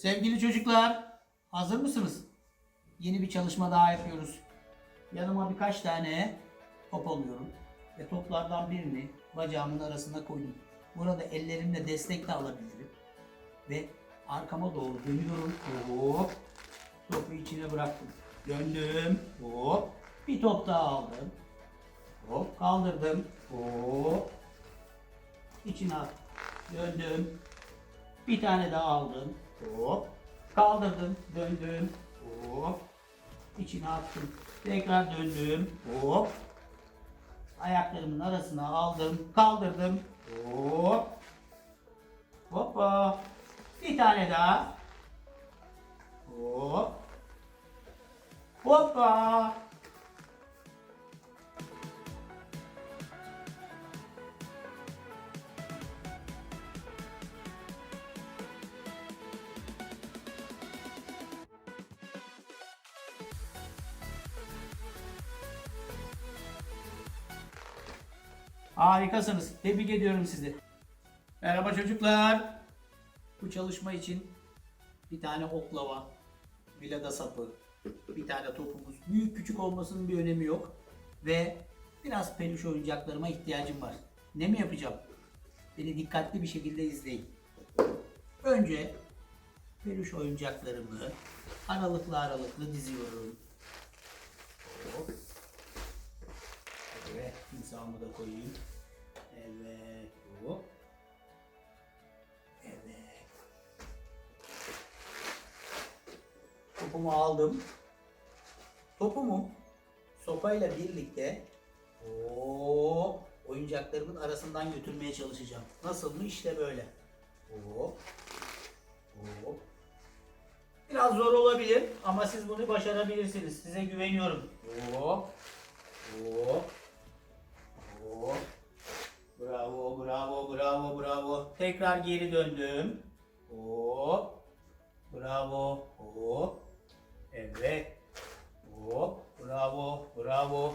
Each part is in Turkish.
Sevgili çocuklar, hazır mısınız? Yeni bir çalışma daha yapıyoruz. Yanıma birkaç tane top alıyorum ve toplardan birini bacağımın arasına koydum. Burada ellerimle destek de alabilirim. Ve arkama doğru dönüyorum. Hop. Topu içine bıraktım. Döndüm. Hop. Bir top daha aldım. Hop kaldırdım. Hop. İçine attım. Döndüm. Bir tane daha aldım. Hop. Kaldırdım. Döndüm. Hop. İçine attım. Tekrar döndüm. Hop. Ayaklarımın arasına aldım. Kaldırdım. Hop. Hoppa. Bir tane daha. Hop. Hoppa. Harikasınız. Tebrik ediyorum sizi. Merhaba çocuklar. Bu çalışma için bir tane oklava, vilada sapı, bir tane topumuz. Büyük küçük olmasının bir önemi yok. Ve biraz peluş oyuncaklarıma ihtiyacım var. Ne mi yapacağım? Beni dikkatli bir şekilde izleyin. Önce peluş oyuncaklarımı aralıklı aralıklı diziyorum. Hop. Evet, timsahımı da koyayım. Evet, hop. Evet. Topumu aldım. Topumu sopayla birlikte hop oyuncaklarımın arasından götürmeye çalışacağım. Nasıl mı? İşte böyle. Hop. Hop. Biraz zor olabilir ama siz bunu başarabilirsiniz. Size güveniyorum. Hop. Hop. Hop. Bravo, bravo, bravo, bravo. Tekrar geri döndüm. Hop. Bravo. Hop. Evet. Hop. Bravo, bravo.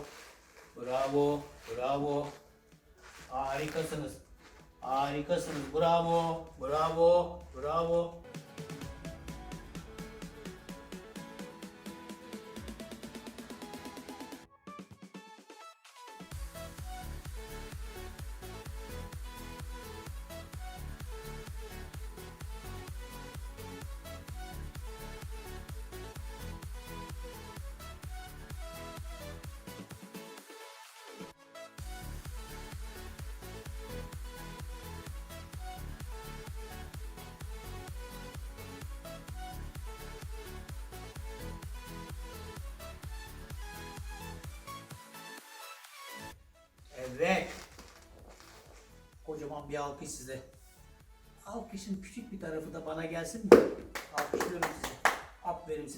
Bravo, bravo. Harikasınız. Harikasınız. Bravo, bravo, bravo. Evet. Kocaman bir alkış size. Alkışın küçük bir tarafı da bana gelsin mi? Alkışlıyorum size. Aferin size.